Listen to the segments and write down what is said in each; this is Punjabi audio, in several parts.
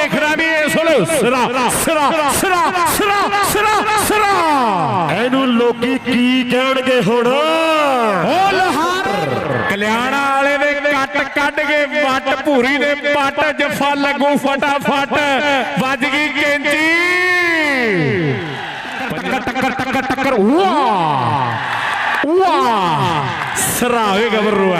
ਵੇਖ ਰਿਹਾ ਵੀ ਇਸ ਵੇਲੇ ਸਿਰਾ ਸਿਰਾ ਸਿਰਾ ਸਿਰਾ ਸਿਰਾ ਸਿਰਾ ਇਹਨੂੰ ਲੋਕੀ ਕੀ ਕਹਿਣਗੇ ਹੁਣ ਓ ਲੋਹਾਰ ਕਲਿਆਣਾ ਵਾਲੇ ਦੇ ਕੱਟ ਕੱਢ ਕੇ ਵੱਟ ਭੂਰੀ ਦੇ ਪੱਟ ਜਫਾ ਲੱਗੂ ਫਟਾਫਟ ਵੱਜ ਗਈ ਕੈਂਚੀ ਟੱਕਰ ਟੱਕਰ ਟੱਕਰ ਟੱਕਰ ਵਾਹ ਵਾਹ ਸਰਾ ਹੋਏ ਗੱਭਰੂ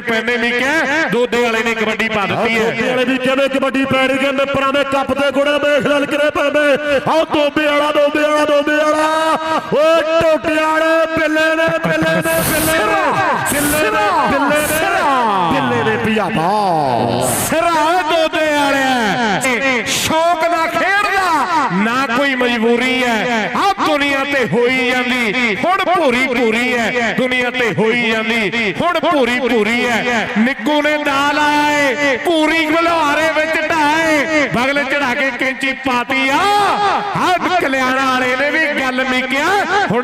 ਲੜਕਰੇ ਪੈਂਦੇ ਨਹੀਂ ਕਿ ਦੋਦੇ ਵਾਲੇ ਨੇ ਕਬੱਡੀ ਪਾ ਦਿੱਤੀ ਦੋਬੇ ਹੈ ਵਾਲੇ ਵੀ ਕਹਿੰਦੇ ਕਬੱਡੀ ਪੈ ਰਹੀ ਕਹਿੰਦੇ ਪਰਾਂ ਦੇ ਕੱਪ ਦੇ ਗੁੜੇ ਵੇਖ ਲਲ ਕਰੇ ਪੈਂਦੇ। ਆਓ ਦੋਬੇ ਵਾਲਾ ਦੋਬੇ ਵਾਲਾ ਦੋਬੇ ਵਾਲਾ। ਓ ਟੋਟੇ ਵਾਲੇ ਪਿੱਲੇ ਨੇ ਪਿੱਲੇ ਨੇ ਪਿੱਲੇ ਨੇ ਪਿੱਲੇ ਨੇ ਪਿੱਲੇ ਨੇ ਪਿੱਲੇ ਨੇ ਪਿਆਪਾ ਸਿਰਾ ਦੋਦੇ ਵਾਲਿਆ ਸ਼ੌਕ ਦਾ ਖੇਡਦਾ ਨਾ ਕੋਈ ਮਜਬੂਰੀ ਹੈ ਆ ਦੁਨੀਆ ਤੇ ਹੋਈ ਜਾਂਦੀ। ਹੁਣ ਭੂਰੀ ਭੂਰੀ ਹੈ ਦੁਨੀਆ ਤੇ ਹੋਈ ਜਾਂਦੀ। ਹੁਣ ਭੂਰੀ ਭੂਰੀ ਹੈ ਨਿੱਕੂ ਨੇ ਦਾਲ ਆਏ ਏ ਭੂਰੀ ਗਲਵਾਰੇ ਵਿੱਚ ਢਾਏ। ਬਗਲ ਚੜਾ ਕੇ ਕੈਂਚੀ ਪਾਤੀ ਆ। ਹੱਥ ਕਲਿਆਣਾ ਵਾਲੇ ਨੇ ਵੀ ਗੱਲ ਮਿਕਿਆ।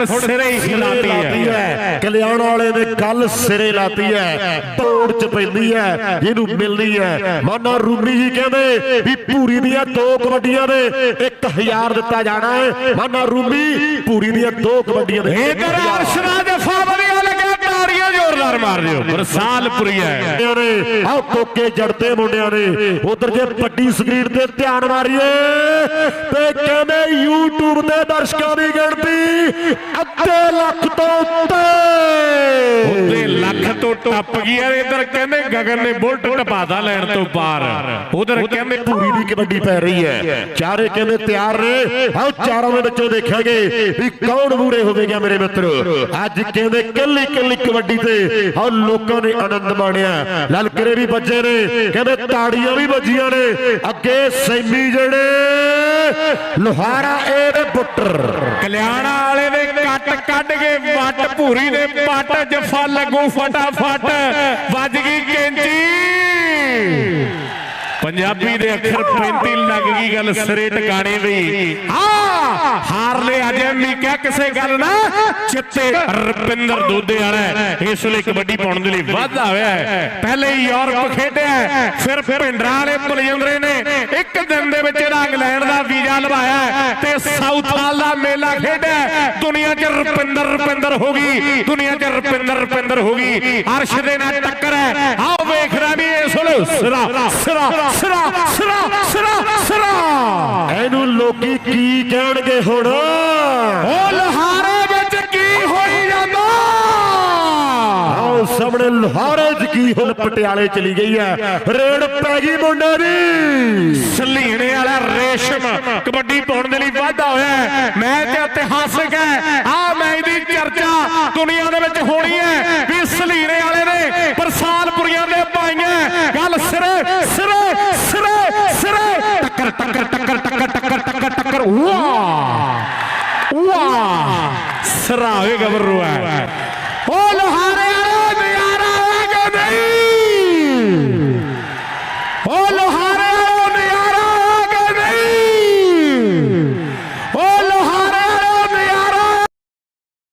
ਹੁਣ ਸਿਰੇ ਲਾਤੀ ਹੈ। ਕਲਿਆਣ ਵਾਲੇ ਨੇ ਕੱਲ ਸਿਰੇ ਲਾਤੀ ਹੈ। ਤੋੜ ਚ ਪੈਂਦੀ ਹੈ। ਇਹਨੂੰ ਮਿਲਦੀ ਹੈ। ਮਾਨਾ ਰੂਮੀ ਜੀ ਕਹਿੰਦੇ ਵੀ ਪੂਰੀ ਦੀਆਂ ਦੋ ਕਬੱਡੀਆਂ ਦੇ 1000 ਦਿੱਤਾ ਜਾਣਾ ਹੈ। ਮਾਨਾ ਰੂਮੀ ਪੂਰੀ ਦੀਆਂ ਦੋ ਕਬੱਡੀਆਂ ਦੇ 1000 ਜ਼ੋਰਦਾਰ ਮਾਰ ਦਿਓ ਬਰਸਾਲਪੁਰੀ ਹੈ। ਆਹ ਕੋਕੇ ਜੜਤੇ ਮੁੰਡਿਆਂ ਨੇ। ਉਧਰ ਜੇ ਵੱਡੀ ਸਕਰੀਨ ਤੇ ਧਿਆਨ ਮਾਰੀਏ ਤੇ ਕਹਿੰਦੇ YouTube ਤੇ ਦਰਸ਼ਕਾਂ ਦੀ ਗਿਣਤੀ ਅੱਧੇ ਲੱਖ ਤੋਂ ਉੱਤੇ ਤੋਂ ਟੱਪ ਗਈ ਇਧਰ ਕਹਿੰਦੇ ਗਗਨ ਨੇ ਬੁਲਟ ਟਪਾਦਾ ਲੈਣ ਤੋਂ ਪਾਰ ਉਧਰ ਕਹਿੰਦੇ ਪੂਰੀ ਦੀ ਕਬੱਡੀ ਪੈ ਰਹੀ ਹੈ। ਚਾਰੇ ਕਹਿੰਦੇ ਤਿਆਰ ਨੇ। ਆਓ ਚਾਰਾਂ ਦੇ ਵਿੱਚੋਂ ਦੇਖਾਂਗੇ ਵੀ ਕੌਣ ਮੂਰੇ ਹੋਵੇਗਾ ਮੇਰੇ ਮਿੱਤਰੋ। ਅੱਜ ਕਹਿੰਦੇ ਕੱਲੀ ਕੱਲੀ ਕਬੱਡੀ ਤੇ ਆਓ ਲੋਕਾਂ ਨੇ ਆਨੰਦ ਮਾਣਿਆ। ਲਲਕਰੇ ਵੀ ਵੱਜੇ ਨੇ, ਕਹਿੰਦੇ ਤਾੜੀਆਂ ਵੀ ਵੱਜੀਆਂ ਨੇ। ਅੱਗੇ ਸੈਮੀ ਜਿਹੜੇ ਲੋਹਾਰਾ ਇਹ ਦੇ ਬੁੱਟਰ। ਕਲਿਆਣਾ ਵਾਲੇ ਦੇ ਕੱਟ ਕੱਢ ਕੇ ਵੱਟ ਭੂਰੀ ਦੇ ਪੱਟ ਜਫਾ ਲੱਗੂ ਫਟਾਫਟ ਵੱਜ ਗਈ ਕੈਂਚੀ। ਪੰਜਾਬੀ ਦੇ ਅੱਖਰ 35 ਲੱਗ ਗਈ ਗੱਲ ਸਿਰੇ ਟਿਕਾਣੇ ਵੀ। ਆ ਹਾਰ ਲੈ ਅਜੇ ਵੀ ਕਿਹਾ ਕਿਸੇ ਗੱਲ ਨਾ। ਚਿੱਤੇ ਰਪਿੰਦਰ ਦੋਦੇ ਵਾਲਾ ਇਸ ਲਈ ਕਬੱਡੀ ਪਾਉਣ ਦੇ ਲਈ ਵਾਧਾ ਹੋਇਆ ਹੈ। ਪਹਿਲੇ ਯੂਰਪ ਖੇਡਿਆ ਫਿਰ ਭਿੰਡਰਾਂ ਵਾਲੇ ਬਲਜਿੰਦਰੇ ਨੇ। ਇੱਕ ਦਿਨ ਦੇ ਵਿੱਚ ਇਹਦਾ ਇੰਗਲੈਂਡ ਦਾ ਵੀਜ਼ਾ ਲਵਾਇਆ ਤੇ ਸਾਊਥ ਹਾਲ ਦਾ ਮੇਲਾ ਖੇਡਿਆ ਦੁਨੀਆ 'ਚ ਰੁਪਿੰਦਰ ਰੁਪਿੰਦਰ ਹੋ ਗਈ। ਦੁਨੀਆ 'ਚ ਰੁਪਿੰਦਰ ਰੁਪਿੰਦਰ ਹੋ ਗਈ। ਅਰਸ਼ ਦੇ ਨਾਲ ਟੱਕਰ ਹੈ। ਆਓ ਵੇਖ ਰਿਹਾ ਵੀ ਇਸ ਵੇਲੇ। ਸਿਰਾ ਸਿਰਾ ਸਿਰਾ ਸਿਰਾ ਸਿਰਾ ਸਿਰਾ। ਇਹਨੂੰ ਲੋਕੀ ਕੀ ਕਹਿਣਗੇ ਹੁਣ? ਸਾਹਮਣੇ ਲੋਹਾਰੇ ਚ ਕੀ ਹੁਣ ਪਟਿਆਲੇ ਚਲੀ ਗਈ ਹੈ? ਰੇਡ ਪੈ ਗਈ ਮੁੰਡੇ ਦੀ। ਸਲੀਣੇ ਵਾਲਾ ਰੇਸ਼ਮ ਕਬੱਡੀ ਪਾਉਣ ਦੇ ਲਈ ਵਾਧਾ ਹੋਇਆ ਮੈਚ ਇਤਿਹਾਸਕ ਹੈ। ਆ ਮੈਚ ਦੀ ਚਰਚਾ ਦੁਨੀਆ ਦੇ ਵਿੱਚ ਹੋਣੀ ਹੈ ਵੀ ਸਲੀਣੇ ਵਾਲੇ ਨੇ ਬਰਸਾਲਪੁਰੀਆਂ ਦੇ ਪਾਈਆਂ ਗੱਲ ਸਿਰੇ ਸਿਰੇ ਸਿਰੇ ਸਿਰੇ। ਟੱਕਰ ਟੱਕਰ ਟੱਕਰ ਟੱਕਰ ਟੱਕਰ ਟੱਕਰ ਟੱਕਰ। ਵਾਹ ਵਾਹ ਸਰਾ ਗੱਭਰੂ ਹੈ